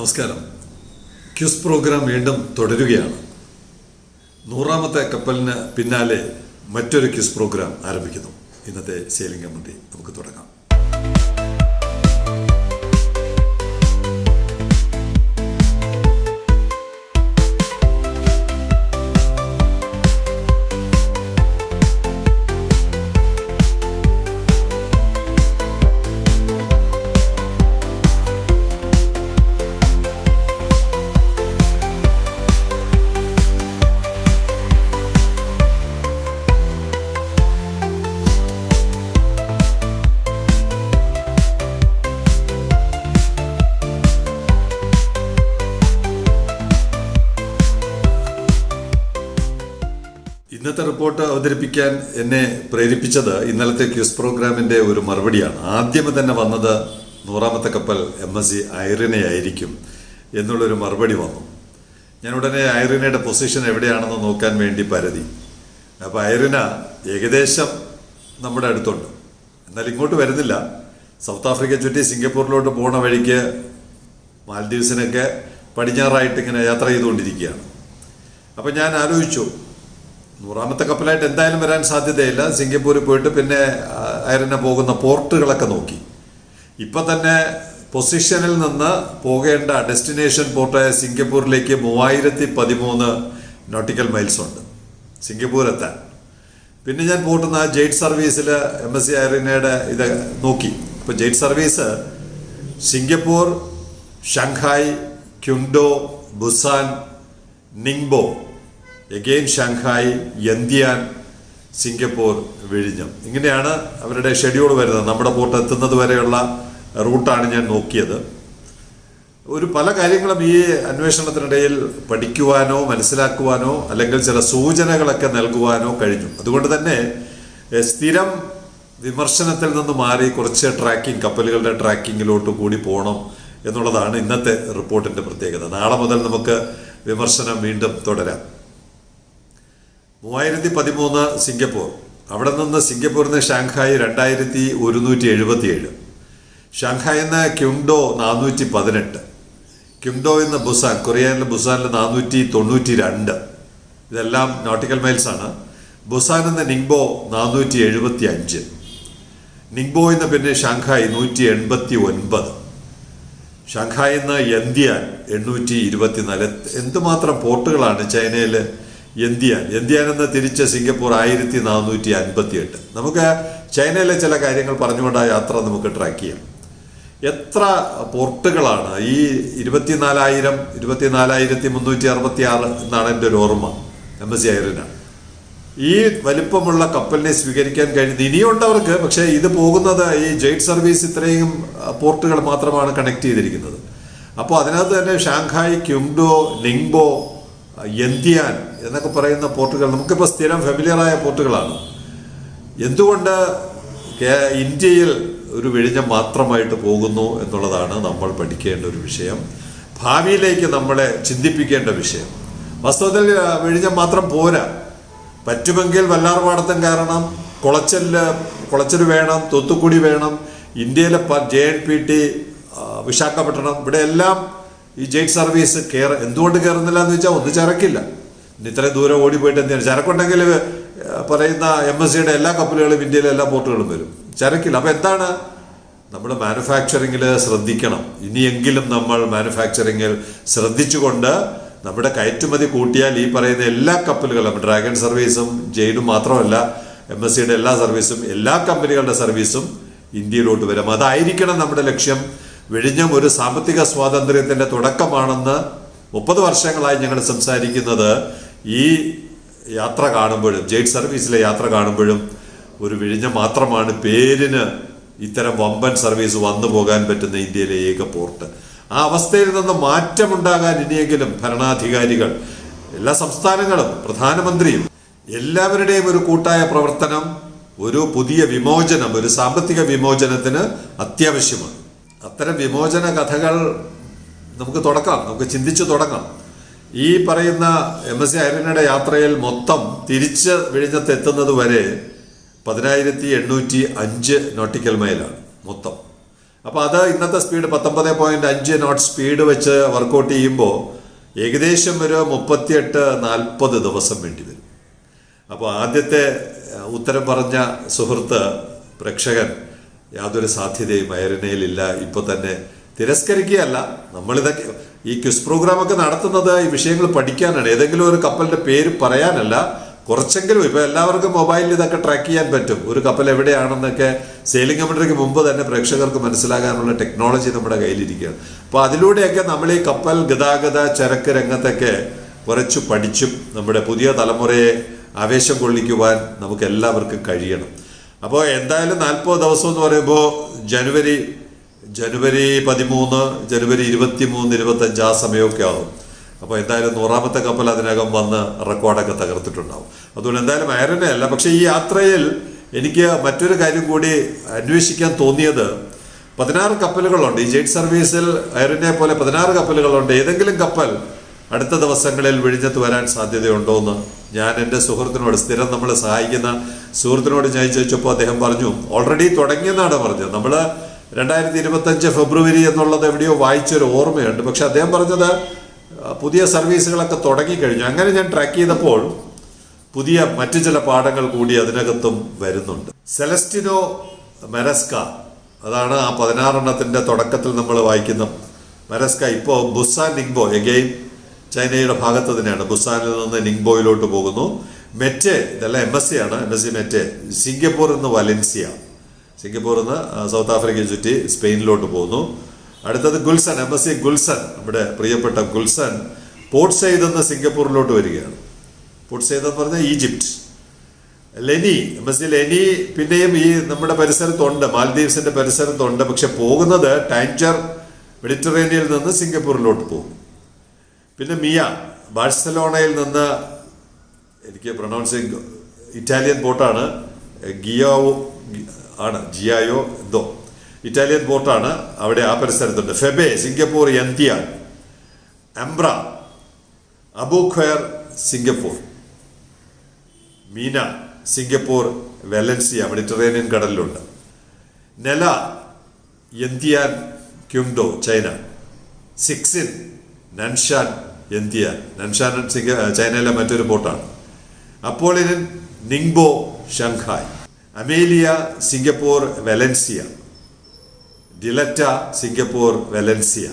നമസ്കാരം. Quiz programme വീണ്ടും തുടരുകയാണ്. നൂറാമത്തെ കപ്പലിന് പിന്നാലെ മറ്റൊരു ക്യൂസ് പ്രോഗ്രാം ആരംഭിക്കുന്നു. ഇന്നത്തെ സെയിലിംഗ് കമ്മിറ്റി നമുക്ക് തുടങ്ങാം. റിപ്പോർട്ട് അവതരിപ്പിക്കാൻ എന്നെ പ്രേരിപ്പിച്ചത് ഇന്നലത്തെ ക്യൂസ് പ്രോഗ്രാമിന്റെ ഒരു മറുപടിയാണ്. ആദ്യമേ തന്നെ വന്നത് നൂറാമത്തെ കപ്പൽ എം എസ് സി ഐറിനയായിരിക്കും എന്നുള്ളൊരു മറുപടി വന്നു. ഞാൻ ഉടനെ ഐറിനയുടെ പൊസിഷൻ എവിടെയാണെന്ന് നോക്കാൻ വേണ്ടി പരതി. അപ്പോൾ ഐറിന ഏകദേശം നമ്മുടെ അടുത്തുണ്ട്. എന്നാൽ ഇങ്ങോട്ട് വരുന്നില്ല. സൗത്ത് ആഫ്രിക്ക ചുറ്റി സിംഗപ്പൂരിലോട്ട് പോണ വഴിക്ക് മാൽദീവ്സിനൊക്കെ പടിഞ്ഞാറായിട്ട് ഇങ്ങനെ യാത്ര ചെയ്തുകൊണ്ടിരിക്കുകയാണ്. അപ്പം ഞാൻ ആലോചിച്ചു നൂറാമത്തെ കപ്പലായിട്ട് എന്തായാലും വരാൻ സാധ്യതയില്ല. സിംഗപ്പൂരിൽ പോയിട്ട് പിന്നെ അയറിനെ പോകുന്ന പോർട്ടുകളൊക്കെ നോക്കി. ഇപ്പം തന്നെ പൊസിഷനിൽ നിന്ന് പോകേണ്ട ഡെസ്റ്റിനേഷൻ പോർട്ടായ സിംഗപ്പൂരിലേക്ക് മൂവായിരത്തി പതിമൂന്ന് നോട്ടിക്കൽ മൈൽസ് ഉണ്ട്. സിംഗപ്പൂർ എത്താൻ പിന്നെ ഞാൻ പോട്ടുന്ന ജെയ്റ്റ് സർവീസിൽ എം എസ് സി അയറിനയുടെ ഇത് നോക്കി. ഇപ്പോൾ Jade service Singapore Shanghai Qingdao Busan Ningbo again Shanghai Yantian Singapore വിഴിഞ്ഞം. ഇങ്ങനെയാണ് അവരുടെ ഷെഡ്യൂൾ വരുന്നത്. നമ്മുടെ പോർട്ട് എത്തുന്നത് വരെയുള്ള റൂട്ടാണ് ഞാൻ നോക്കിയത്. ഒരു പല കാര്യങ്ങളും ഈ അന്വേഷണത്തിനിടയിൽ പഠിക്കുവാനോ മനസ്സിലാക്കുവാനോ അല്ലെങ്കിൽ ചില സൂചനകളൊക്കെ നൽകുവാനോ കഴിഞ്ഞു. അതുകൊണ്ട് തന്നെ സ്ഥിരം വിമർശനത്തിൽ നിന്ന് മാറി കുറച്ച് ട്രാക്കിംഗ് കപ്പലുകളുടെ ട്രാക്കിങ്ങിലോട്ട് കൂടി പോകണം എന്നുള്ളതാണ് ഇന്നത്തെ റിപ്പോർട്ടിന്റെ പ്രത്യേകത. നാളെ മുതൽ നമുക്ക് വിമർശനം വീണ്ടും തുടരാം. മൂവായിരത്തി പതിമൂന്ന് സിംഗപ്പൂർ. അവിടെ നിന്ന് സിംഗപ്പൂരിൽ നിന്ന് ഷാങ്ഹായ് രണ്ടായിരത്തി ഒരുന്നൂറ്റി എഴുപത്തിയേഴ് ഷാങ്ഹായിൽ നിന്ന് ക്യുങ്ഡോ നാനൂറ്റി പതിനെട്ട് ക്യുങ്ഡോ എന്ന ബുസാൻ കൊറിയയിലെ ബുസാനിൽ നാനൂറ്റി തൊണ്ണൂറ്റി രണ്ട് ഇതെല്ലാം നോട്ടിക്കൽ മൈൽസ് ആണ്. എന്ന നിങ്ബോ നാനൂറ്റി എഴുപത്തി അഞ്ച് നിങ്ബോ എന്ന പിന്നെ ഷാങ്ഹായ് നൂറ്റി എൺപത്തി ഒൻപത് ഷാങ്ഹായിൽ നിന്ന് എന്തിയാൻ എണ്ണൂറ്റി ഇരുപത്തിനാല് എന്തുമാത്രം പോർട്ടുകളാണ് ചൈനയിൽ യന്തിയാൻ എന്തിയാൻ എന്ന് തിരിച്ച് സിംഗപ്പൂർ ആയിരത്തി നാനൂറ്റി അൻപത്തി എട്ട് നമുക്ക് ചൈനയിലെ ചില കാര്യങ്ങൾ പറഞ്ഞുകൊണ്ട് ആ യാത്ര നമുക്ക് ട്രാക്ക് ചെയ്യാം. എത്ര പോർട്ടുകളാണ്? ഈ ഇരുപത്തിനാലായിരം ഇരുപത്തിനാലായിരത്തി മുന്നൂറ്റി അറുപത്തി ആറ് എന്നാണ് എന്റെ ഒരു ഓർമ്മ. എം എസ് ഐറിനാണ് ഈ വലിപ്പമുള്ള കപ്പലിനെ സ്വീകരിക്കാൻ കഴിയുന്ന ഇനിയുണ്ടവർക്ക് പക്ഷേ ഇത് പോകുന്നത് ഈ ജെയ്റ്റ് സർവീസ് ഇത്രയും പോർട്ടുകൾ മാത്രമാണ് കണക്ട് ചെയ്തിരിക്കുന്നത്. അപ്പോൾ അതിനകത്ത് തന്നെ ഷാങ്ഹായ് ക്യുംഡോ നിങ്ബോ ആ, യന്തിയാൻ എന്നൊക്കെ പറയുന്ന പോർട്ടുകൾ നമുക്കിപ്പോൾ സ്ഥിരം ഫെമിലിയറായ പോർട്ടുകളാണ്. എന്തുകൊണ്ട് ഇന്ത്യയിൽ ഒരു വിഴിഞ്ഞം മാത്രമായിട്ട് പോകുന്നു എന്നുള്ളതാണ് നമ്മൾ പഠിക്കേണ്ട ഒരു വിഷയം. ഭാവിയിലേക്ക് നമ്മളെ ചിന്തിപ്പിക്കേണ്ട വിഷയം. വാസ്തവത്തിൽ വിഴിഞ്ഞം മാത്രം പോരാ. പറ്റുമെങ്കിൽ വല്ലാർപാടത്തും കാരണം കുളച്ചൽ കുളച്ചൽ വേണം തൊത്തുക്കുടി വേണം. ഇന്ത്യയിലെ J N P T Visakhapatnam ഇവിടെ എല്ലാം ഈ ജെയ്റ്റ് സർവീസ് കയറ എന്തുകൊണ്ട് കയറുന്നില്ല എന്ന് വെച്ചാൽ ഒന്ന് ചരക്കില്ല. ഇത്രയും ദൂരം ഓടിപ്പോയിട്ട് എന്തിനാണ് ചരക്കുണ്ടെങ്കിൽ പറയുന്ന എം എസ് സിയുടെ എല്ലാ കപ്പലുകളും ഇന്ത്യയിലെ എല്ലാ പോർട്ടുകളും വരും. ചരക്കില്ല. അപ്പം എന്താണ്? നമ്മൾ മാനുഫാക്ചറിങ്ങിൽ ശ്രദ്ധിക്കണം. ഇനിയെങ്കിലും നമ്മൾ മാനുഫാക്ചറിങ്ങിൽ ശ്രദ്ധിച്ചുകൊണ്ട് നമ്മുടെ കയറ്റുമതി കൂട്ടിയാൽ ഈ പറയുന്ന എല്ലാ കപ്പലുകളും ഡ്രാഗൺ സർവീസും ജെയ്ഡും മാത്രമല്ല എം എസ് സിയുടെ എല്ലാ സർവീസും എല്ലാ കമ്പനികളുടെ സർവീസും ഇന്ത്യയിലോട്ട് വരും. അതായിരിക്കണം നമ്മുടെ ലക്ഷ്യം. വിഴിഞ്ഞം ഒരു സാമ്പത്തിക സ്വാതന്ത്ര്യത്തിന്റെ തുടക്കമാണെന്ന് മുപ്പത് വർഷങ്ങളായി ഞങ്ങൾ സംസാരിക്കുന്നത് ഈ യാത്ര കാണുമ്പോഴും ജെയ്റ്റ് സർവീസിലെ യാത്ര കാണുമ്പോഴും ഒരു വിഴിഞ്ഞം മാത്രമാണ് പേരിന് ഇത്തരം വമ്പൻ സർവീസ് വന്നു പോകാൻ പറ്റുന്ന ഇന്ത്യയിലെ ഏക പോർട്ട്. ആ അവസ്ഥയിൽ നിന്ന് മാറ്റമുണ്ടാകാൻ ഇനിയെങ്കിലും ഭരണാധികാരികൾ എല്ലാ സംസ്ഥാനങ്ങളും പ്രധാനമന്ത്രിയും എല്ലാവരുടെയും ഒരു കൂട്ടായ പ്രവർത്തനം ഒരു പുതിയ വിമോചനം ഒരു സാമ്പത്തിക വിമോചനത്തിന് അത്യാവശ്യമാണ്. അത്തരം വിമോചന കഥകൾ നമുക്ക് തുടക്കാം നമുക്ക് ചിന്തിച്ചു തുടങ്ങാം. ഈ പറയുന്ന എം എസ് സി യാത്രയിൽ മൊത്തം തിരിച്ച് വിഴിഞ്ഞത്ത് എത്തുന്നത് വരെ പതിനായിരത്തി എണ്ണൂറ്റി അഞ്ച് നോട്ടിക്കൽ മൈലാണ് മൊത്തം. അപ്പോൾ അത് ഇന്നത്തെ സ്പീഡ് പത്തൊമ്പത് പോയിന്റ് അഞ്ച് നോട്ട് സ്പീഡ് വെച്ച് വർക്കൗട്ട് ചെയ്യുമ്പോൾ ഏകദേശം ഒരു മുപ്പത്തിയെട്ട് നാൽപ്പത് ദിവസം വേണ്ടി വരും. അപ്പോൾ ആദ്യത്തെ ഉത്തരം പറഞ്ഞ സുഹൃത്ത് പ്രേക്ഷകൻ യാതൊരു സാധ്യതയും അയറിനയിലില്ല ഇപ്പോൾ തന്നെ തിരസ്കരിക്കുകയല്ല. നമ്മളിതൊക്കെ ഈ ക്വിസ് പ്രോഗ്രാമൊക്കെ നടത്തുന്നത് ഈ വിഷയങ്ങൾ പഠിക്കാനാണ്. ഏതെങ്കിലും ഒരു കപ്പലിന്റെ പേര് പറയാനല്ല. കുറച്ചെങ്കിലും ഇപ്പൊ എല്ലാവർക്കും മൊബൈലിൽ ഇതൊക്കെ ട്രാക്ക് ചെയ്യാൻ പറ്റും. ഒരു കപ്പൽ എവിടെയാണെന്നൊക്കെ സെയിലിംഗ് കമ്പനിക്ക് മുമ്പ് തന്നെ പ്രേക്ഷകർക്ക് മനസ്സിലാകാനുള്ള ടെക്നോളജി നമ്മുടെ കയ്യിലിരിക്കുകയാണ്. അപ്പോൾ അതിലൂടെയൊക്കെ നമ്മൾ ഈ കപ്പൽ ഗതാഗത ചരക്ക് രംഗത്തൊക്കെ കുറച്ചു പഠിച്ചും നമ്മുടെ പുതിയ തലമുറയെ ആവേശം കൊള്ളിക്കുവാൻ നമുക്ക് എല്ലാവർക്കും കഴിയണം. അപ്പോൾ എന്തായാലും നാൽപ്പത് ദിവസം എന്ന് പറയുമ്പോൾ ജനുവരി ജനുവരി പതിമൂന്ന് ജനുവരി ഇരുപത്തി മൂന്ന് ഇരുപത്തഞ്ച് ആ സമയമൊക്കെ ആകും അപ്പോൾ എന്തായാലും നൂറാമത്തെ കപ്പൽ അതിനകം വന്ന് റെക്കോർഡൊക്കെ തകർത്തിട്ടുണ്ടാവും. അതുകൊണ്ട് എന്തായാലും അയറിനെ അല്ല പക്ഷേ ഈ യാത്രയിൽ എനിക്ക് മറ്റൊരു കാര്യം കൂടി അന്വേഷിക്കാൻ തോന്നിയത് പതിനാറ് കപ്പലുകളുണ്ട്. ഈ ജെറ്റ് സർവീസിൽ അയറിനെ പോലെ പതിനാറ് കപ്പലുകളുണ്ട്. ഏതെങ്കിലും കപ്പൽ അടുത്ത ദിവസങ്ങളിൽ വിഴിഞ്ഞത്ത് വരാൻ സാധ്യതയുണ്ടോ എന്ന് ഞാൻ എന്റെ സുഹൃത്തിനോട് സ്ഥിരം നമ്മളെ സഹായിക്കുന്ന സുഹൃത്തിനോട് ഞാൻ ചോദിച്ചപ്പോൾ അദ്ദേഹം പറഞ്ഞു ഓൾറെഡി തുടങ്ങിയെന്നാണ് പറഞ്ഞത്. നമ്മൾ രണ്ടായിരത്തി ഇരുപത്തഞ്ച് ഫെബ്രുവരി എന്നുള്ളത് എവിടെയോ വായിച്ചൊരു ഓർമ്മയുണ്ട്. പക്ഷെ അദ്ദേഹം പറഞ്ഞത് പുതിയ സർവീസുകളൊക്കെ തുടങ്ങിക്കഴിഞ്ഞു. അങ്ങനെ ഞാൻ ട്രാക്ക് ചെയ്തപ്പോൾ പുതിയ മറ്റു ചില പാഠങ്ങൾ കൂടി അതിനകത്തും വരുന്നുണ്ട്. സെലസ്റ്റിനോ മെരസ്ക അതാണ് ആ പതിനാറെണ്ണത്തിന്റെ തുടക്കത്തിൽ നമ്മൾ വായിക്കുന്ന മെരസ്ക ഇപ്പോൾ ബുസാൻ നിങ്ബോ എഗെയിൻ ചൈനയുടെ ഭാഗത്ത് തന്നെയാണ്. ബുസാനിൽ നിന്ന് നിങ്ബോയിലോട്ട് പോകുന്നു. മെറ്റ് ഇതെല്ലാം എം എസ് സി ആണ്. എം എസ് സി മെറ്റെ സിംഗപ്പൂർ നിന്ന് വലൻസിയ. സിംഗപ്പൂർ നിന്ന് സൗത്ത് ആഫ്രിക്കയെ ചുറ്റി സ്പെയിനിലോട്ട് പോകുന്നു. അടുത്തത് Gulsun M S C Gulsun. നമ്മുടെ പ്രിയപ്പെട്ട ഗുൽസൺ പോർട്ട് സെയ്ദ് നിന്ന് സിംഗപ്പൂരിലോട്ട് വരികയാണ്. പോർട്ട് സെയ്ദ് എന്ന് പറഞ്ഞാൽ Egypt Leni M S C Leni പിന്നെയും ഈ നമ്മുടെ പരിസരത്തുണ്ട്. മാലദ്വീപ്സിന്റെ പരിസരത്തുണ്ട്. പക്ഷെ പോകുന്നത് ടാഞ്ചർ മെഡിറ്ററേനിയയിൽ നിന്ന് സിംഗപ്പൂരിലോട്ട് പോകും. പിന്നെ മിയ ബാഴ്സലോണയിൽ നിന്ന് എനിക്ക് പ്രൊണൗൺസിങ് ഇറ്റാലിയൻ ബോട്ടാണ് ഗിയാവോ ആണ്. ജിയായോ എന്തോ. ഇറ്റാലിയൻ ബോട്ടാണ് അവിടെ ആ പരിസരത്തുണ്ട്. Febe Singapore Yantian എംബ്ര അബുഖയർ Singapore Mina Singapore Valencia Mediterranean കടലിലുണ്ട്. Nela Yantian Qingdao China സിക്സിൻ നൻഷാൻ യന്തിയാൻ നൻഷാനൻ സിംഗ ചൈനയിലെ മറ്റൊരു ബോട്ടാണ്. അപ്പോളിനൻ Ningbo Shanghai. Amelia Singapore Valencia. Diletta Singapore Valencia.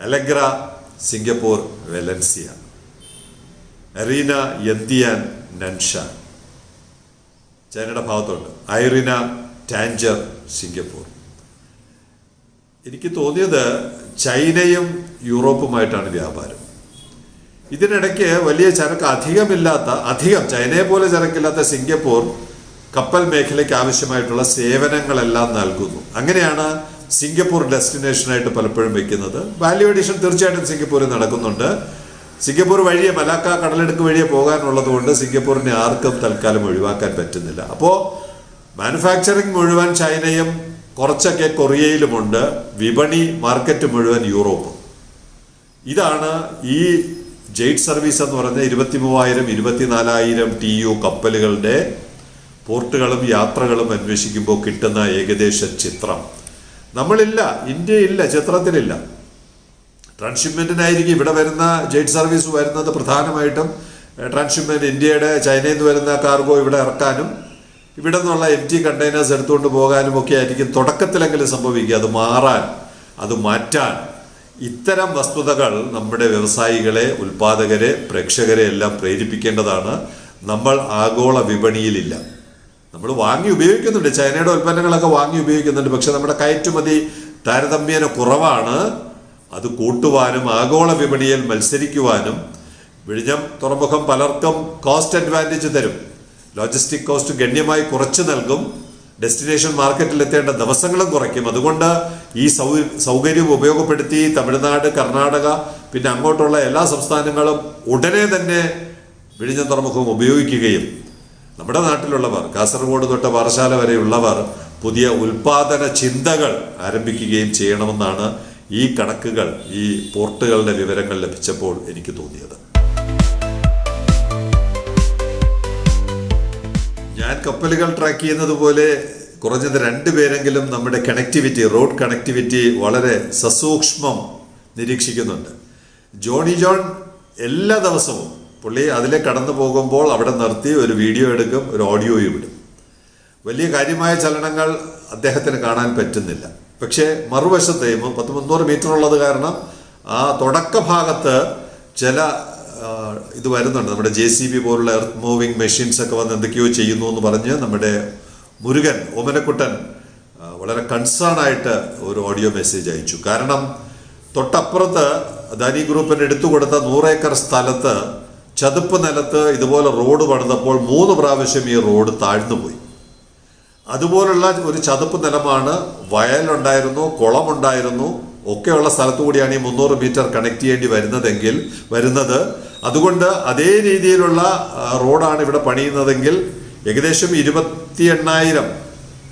Allegra Singapore Valencia. Arina Yantian Nansha. ചൈനയുടെ ഭാഗത്തുണ്ട്. Irina Tangier Singapore. എനിക്ക് തോന്നിയത് ചൈനയും യൂറോപ്പുമായിട്ടാണ് വ്യാപാരം. ഇതിനിടയ്ക്ക് വലിയ ചരക്ക് അധികമില്ലാത്ത അധികം ചൈനയെ പോലെ ചരക്കില്ലാത്ത സിംഗപ്പൂർ കപ്പൽ മേഖലയ്ക്ക് ആവശ്യമായിട്ടുള്ള സേവനങ്ങളെല്ലാം നൽകുന്നു. അങ്ങനെയാണ് സിംഗപ്പൂർ ഡെസ്റ്റിനേഷനായിട്ട് പലപ്പോഴും വെക്കുന്നത്. വാല്യൂ എഡിഷൻ തീർച്ചയായിട്ടും സിംഗപ്പൂരിൽ നടക്കുന്നുണ്ട്. സിംഗപ്പൂർ വഴിയെ മലാക്ക കടലെടുക്ക് വഴിയെ പോകാനുള്ളത് കൊണ്ട് സിംഗപ്പൂരിനെ ആർക്കും തൽക്കാലം ഒഴിവാക്കാൻ പറ്റുന്നില്ല. അപ്പോൾ മാനുഫാക്ചറിങ് മുഴുവൻ ചൈനയും കുറച്ചൊക്കെ കൊറിയയിലുമുണ്ട് വിപണി മാർക്കറ്റ് മുഴുവൻ യൂറോപ്പും. ഇതാണ് ഈ ജെയ്റ്റ് സർവീസ് എന്ന് പറഞ്ഞാൽ ഇരുപത്തി മൂവായിരം ഇരുപത്തിനാലായിരം ടി യു കപ്പലുകളുടെ പോർട്ടുകളും യാത്രകളും അന്വേഷിക്കുമ്പോൾ കിട്ടുന്ന ഏകദേശ ചിത്രം. നമ്മളില്ല ഇന്ത്യയില്ല ചിത്രത്തിലില്ല ട്രാൻസ്ഷിപ്മെന്റിനായിരിക്കും ഇവിടെ വരുന്ന ജെയ്റ്റ് സർവീസ് വരുന്നത് പ്രധാനമായിട്ടും. ട്രാൻസ്ഷിപ്മെന്റ് ഇന്ത്യയുടെ ചൈനയിൽ നിന്ന് വരുന്ന കാർഗോ ഇവിടെ ഇറക്കാനും ഇവിടെ നിന്നുള്ള എം ടി കണ്ടെയ്നേഴ്സ് എടുത്തുകൊണ്ട് പോകാനും ഒക്കെ ആയിരിക്കും തുടക്കത്തിലെങ്കിലും സംഭവിക്കുക. അത് മാറാൻ അത് മാറ്റാൻ. ഇത്തരം വസ്തുതകൾ നമ്മുടെ വ്യവസായികളെ ഉൽപാദകരെ പ്രേക്ഷകരെ എല്ലാം പ്രേരിപ്പിക്കേണ്ടതാണ്. നമ്മൾ ആഗോള വിപണിയിലില്ല. നമ്മൾ വാങ്ങി ഉപയോഗിക്കുന്നുണ്ട്. ചൈനയുടെ ഉൽപ്പന്നങ്ങളൊക്കെ വാങ്ങി ഉപയോഗിക്കുന്നുണ്ട്. പക്ഷെ നമ്മുടെ കയറ്റുമതി താരതമ്യേന കുറവാണ്. അത് കൂട്ടുവാനും ആഗോള വിപണിയിൽ മത്സരിക്കുവാനും വിഴിഞ്ഞം തുറമുഖം പലർക്കും കോസ്റ്റ് അഡ്വാന്റേജ് തരും. ലോജിസ്റ്റിക് കോസ്റ്റ് ഗണ്യമായി കുറച്ച് നൽകും. ഡെസ്റ്റിനേഷൻ മാർക്കറ്റിൽ എത്തേണ്ട ദിവസങ്ങളും കുറയ്ക്കും. അതുകൊണ്ട് ഈ സൗ സൗകര്യം ഉപയോഗപ്പെടുത്തി തമിഴ്നാട് കർണാടക പിന്നെ അങ്ങോട്ടുള്ള എല്ലാ സംസ്ഥാനങ്ങളും ഉടനെ തന്നെ വിഴിഞ്ഞ തുറമുഖം ഉപയോഗിക്കുകയും നമ്മുടെ നാട്ടിലുള്ളവർ കാസർഗോഡ് തൊട്ട് പാറശാല വരെയുള്ളവർ പുതിയ ഉൽപാദന ചിന്തകൾ ആരംഭിക്കുകയും ചെയ്യണമെന്നാണ് ഈ കണക്കുകൾ ഈ പോർട്ടുകളുടെ വിവരങ്ങൾ ലഭിച്ചപ്പോൾ എനിക്ക് തോന്നിയത്. ഞാൻ കപ്പലുകൾ ട്രാക്ക് ചെയ്യുന്നത് പോലെ കുറഞ്ഞത് രണ്ടുപേരെങ്കിലും നമ്മുടെ കണക്ടിവിറ്റി റോഡ് കണക്ടിവിറ്റി വളരെ സസൂക്ഷ്മം നിരീക്ഷിക്കുന്നുണ്ട്. ജോണി ജോൺ എല്ലാ ദിവസവും പുള്ളി അതിലെ കടന്നു പോകുമ്പോൾ അവിടെ നിർത്തി ഒരു വീഡിയോ എടുക്കും ഒരു ഓഡിയോയും ഇടും. വലിയ കാര്യമായ ചലനങ്ങൾ അദ്ദേഹത്തിന് കാണാൻ പറ്റുന്നില്ല. പക്ഷേ മറുവശത്തേയും പത്ത് മുന്നൂറ് മീറ്റർ ഉള്ളത് കാരണം ആ തുടക്ക ഭാഗത്ത് ചില ഇത് വരുന്നുണ്ട്. നമ്മുടെ ജെ സി ബി പോലുള്ള എർത്ത് മൂവിങ് മെഷീൻസ് ഒക്കെ വന്ന് എന്തൊക്കെയോ ചെയ്യുന്നു എന്ന് പറഞ്ഞ് നമ്മുടെ മുരുകൻ ഓമനക്കുട്ടൻ വളരെ കൺസേൺ ആയിട്ട് ഒരു ഓഡിയോ മെസ്സേജ് അയച്ചു. കാരണം തൊട്ടപ്പുറത്ത് ധനി ഗ്രൂപ്പിന് എടുത്തു കൊടുത്ത നൂറേക്കർ സ്ഥലത്ത് ചതുപ്പ് നിലത്ത് ഇതുപോലെ റോഡ് പണിതപ്പോൾ മൂന്ന് പ്രാവശ്യം ഈ റോഡ് താഴ്ന്നു പോയി. അതുപോലുള്ള ഒരു ചതുപ്പ് നിലമാണ് വയലുണ്ടായിരുന്നു കുളമുണ്ടായിരുന്നു ഒക്കെയുള്ള സ്ഥലത്തു കൂടിയാണ് ഈ മുന്നൂറ് മീറ്റർ കണക്ട് ചെയ്യേണ്ടി വരുന്നതെങ്കിൽ വരുന്നത്. അതുകൊണ്ട് അതേ രീതിയിലുള്ള റോഡാണ് ഇവിടെ പണിയുന്നതെങ്കിൽ ഏകദേശം ഇരുപത്തി എണ്ണായിരം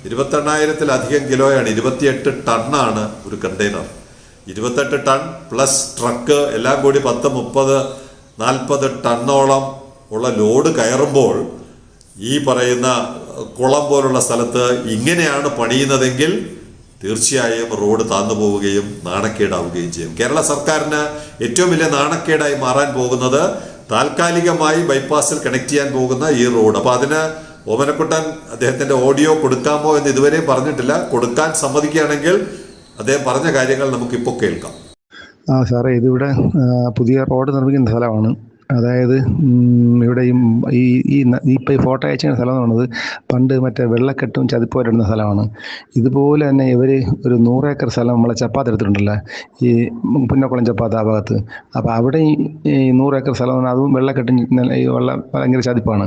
ഇരുപത്തെണ്ണായിരത്തിലധികം കിലോയാണ് ഇരുപത്തിയെട്ട് ടണ്ണാണ് ഒരു കണ്ടെയ്നർ. ഇരുപത്തെട്ട് ടൺ പ്ലസ് ട്രക്ക് എല്ലാം കൂടി പത്ത് മുപ്പത് നാൽപ്പത് ടണ്ണോളം ഉള്ള ലോഡ് കയറുമ്പോൾ ഈ പറയുന്ന കുളം പോലുള്ള സ്ഥലത്ത് ഇങ്ങനെയാണ് പണിയുന്നതെങ്കിൽ തീർച്ചയായും റോഡ് താന്നു പോവുകയും നാണക്കേടാവുകയും ചെയ്യും. കേരള സർക്കാരിന് ഏറ്റവും വലിയ നാണക്കേടായി മാറാൻ പോകുന്നത് താൽക്കാലികമായി ബൈപ്പാസിൽ കണക്ട് ചെയ്യാൻ പോകുന്ന ഈ റോഡ്. അപ്പോൾ അതിന് ഓമനക്കുട്ടൻ അദ്ദേഹത്തിന്റെ ഓഡിയോ കൊടുക്കാമോ എന്ന് ഇതുവരെയും പറഞ്ഞിട്ടില്ല. കൊടുക്കാൻ സമ്മതിക്കുകയാണെങ്കിൽ അദ്ദേഹം പറഞ്ഞ കാര്യങ്ങൾ നമുക്കിപ്പോൾ കേൾക്കാം. ആ സാറേ ഇതിവിടെ പുതിയ റോഡ് നിർമ്മിക്കുന്ന സ്ഥലമാണ്. അതായത് ഇവിടെ ഈ ഈ ന- ഈ ഫോട്ടോ അയച്ചിരുന്ന സ്ഥലം എന്ന് പറയുന്നത് പണ്ട് മറ്റേ വെള്ളക്കെട്ടും ചതിപ്പോരിടുന്ന സ്ഥലമാണ്. ഇതുപോലെ തന്നെ ഇവർ ഒരു നൂറേക്കർ സ്ഥലം നമ്മളെ ചപ്പാത്ത് എടുത്തിട്ടുണ്ടല്ലോ ഈ പുന്നക്കുളം ചപ്പാത്ത് ആ ഭാഗത്ത്. അപ്പോൾ അവിടെ ഈ നൂറേക്കർ സ്ഥലം അതും വെള്ളക്കെട്ടും ഈ വെള്ളം ഭയങ്കര ചതിപ്പാണ്.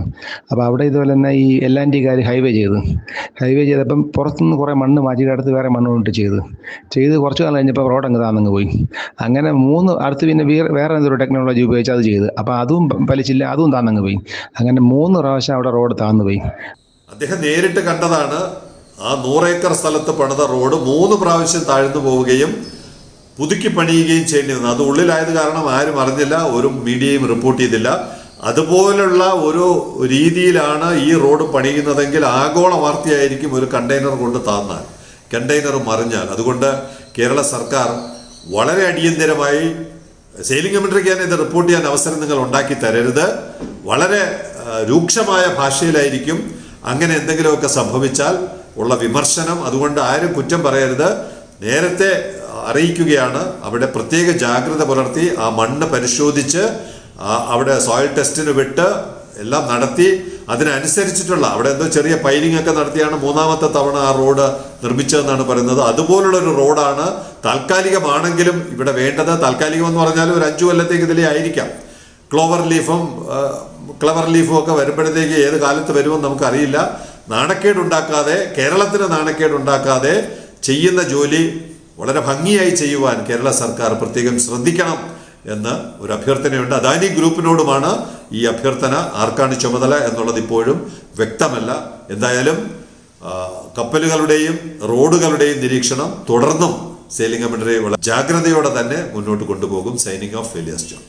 അപ്പോൾ അവിടെ ഇതുപോലെ തന്നെ ഈ എൽ ആൻഡ് ടിക്കാർ ഹൈവേ ചെയ്ത്. ഹൈവേ ചെയ്തപ്പം പുറത്തുനിന്ന് കുറേ മണ്ണ് മാറ്റിയിട്ട് അടുത്ത് വേറെ മണ്ണ് കൊണ്ടിട്ട് ചെയ്ത്. ചെയ്ത് കുറച്ച് കാലം കഴിഞ്ഞപ്പോൾ റോഡ് അങ്ങ് താന്നങ്ങ് പോയി. അങ്ങനെ മൂന്ന് അടുത്ത് പിന്നെ വേറെ എന്തൊരു ടെക്നോളജി ഉപയോഗിച്ച് അത് ചെയ്ത്. അപ്പോൾ അതും ഫലിച്ചില്ല അതും താന്നങ്ങ് പോയി. അങ്ങനെ മൂന്ന് പ്രാവശ്യം അവിടെ റോഡ് താന്നു പോയി. അദ്ദേഹം നേരിട്ട് കണ്ടതാണ് ആ നൂറേക്കർ സ്ഥലത്ത് പണിത റോഡ് മൂന്ന് പ്രാവശ്യം താഴ്ന്നു പോവുകയും പുതുക്കി പണിയുകയും ചെയ്യേണ്ടി അത് ഉള്ളിലായത് കാരണം ആരും അറിഞ്ഞില്ല ഒരു മീഡിയയും റിപ്പോർട്ട് ചെയ്തില്ല. അതുപോലുള്ള ഒരു രീതിയിലാണ് ഈ റോഡ് പണിയുന്നതെങ്കിൽ ആഗോള വാർത്തയായിരിക്കും ഒരു കണ്ടെയ്നർ കൊണ്ട് താന്നാൽ കണ്ടെയ്നർ മറിഞ്ഞാൽ. അതുകൊണ്ട് കേരള സർക്കാർ വളരെ അടിയന്തിരമായി സെയിലിംഗ് കമ്മിറ്റിക്ക് തന്നെ ഇത് റിപ്പോർട്ട് ചെയ്യാൻ അവസരം നിങ്ങൾ ഉണ്ടാക്കി തരരുത്. വളരെ രൂക്ഷമായ ഭാഷയിലായിരിക്കും അങ്ങനെ എന്തെങ്കിലുമൊക്കെ സംഭവിച്ചാൽ ഉള്ള വിമർശനം. അതുകൊണ്ട് ആരും കുറ്റം പറയരുത്. നേരത്തെ അറിയിക്കുകയാണ്. അവിടെ പ്രത്യേക ജാഗ്രത പുലർത്തി ആ മണ്ണ് പരിശോധിച്ച് അവിടെ സോയിൽ ടെസ്റ്റിന് വിട്ട് എല്ലാം നടത്തി. അതിനനുസരിച്ചിട്ടുള്ള അവിടെ എന്തോ ചെറിയ പൈലിംഗ് ഒക്കെ നടത്തിയാണ് മൂന്നാമത്തെ തവണ ആ റോഡ് നിർമ്മിച്ചതെന്നാണ് പറയുന്നത്. അതുപോലുള്ള ഒരു റോഡാണ് താൽക്കാലികമാണെങ്കിലും ഇവിടെ വേണ്ടത് താൽക്കാലികം എന്ന് പറഞ്ഞാൽ ഒരു അഞ്ചു കൊല്ലത്തേക്ക് ഇതിലേ ആയിരിക്കാം. ക്ലോവർ ലീഫും ക്ലവർ ലീഫും ഒക്കെ വരുമ്പോഴത്തേക്ക് ഏത് കാലത്ത് വരുമെന്ന് നമുക്കറിയില്ല. നാണക്കേടുണ്ടാക്കാതെ കേരളത്തിന് നാണക്കേടുണ്ടാക്കാതെ ചെയ്യുന്ന ജോലി വളരെ ഭംഗിയായി ചെയ്യുവാൻ കേരള സർക്കാർ പ്രത്യേകം ശ്രദ്ധിക്കണം എന്ന് ഒരു അഭ്യർത്ഥനയുണ്ട്. അദാനി ഗ്രൂപ്പിനോടുമാണ് ഈ അഭ്യർത്ഥന. ആർക്കാണ് ചുമതല എന്നുള്ളത് ഇപ്പോഴും വ്യക്തമല്ല. എന്തായാലും കപ്പലുകളുടെയും റോഡുകളുടെയും നിരീക്ഷണം തുടർന്നും സെയിലിംഗ് വളരെ ജാഗ്രതയോടെ തന്നെ മുന്നോട്ട് കൊണ്ടുപോകും സൈനിങ് ഓഫ് ഫെലിയസ് ജോൺ.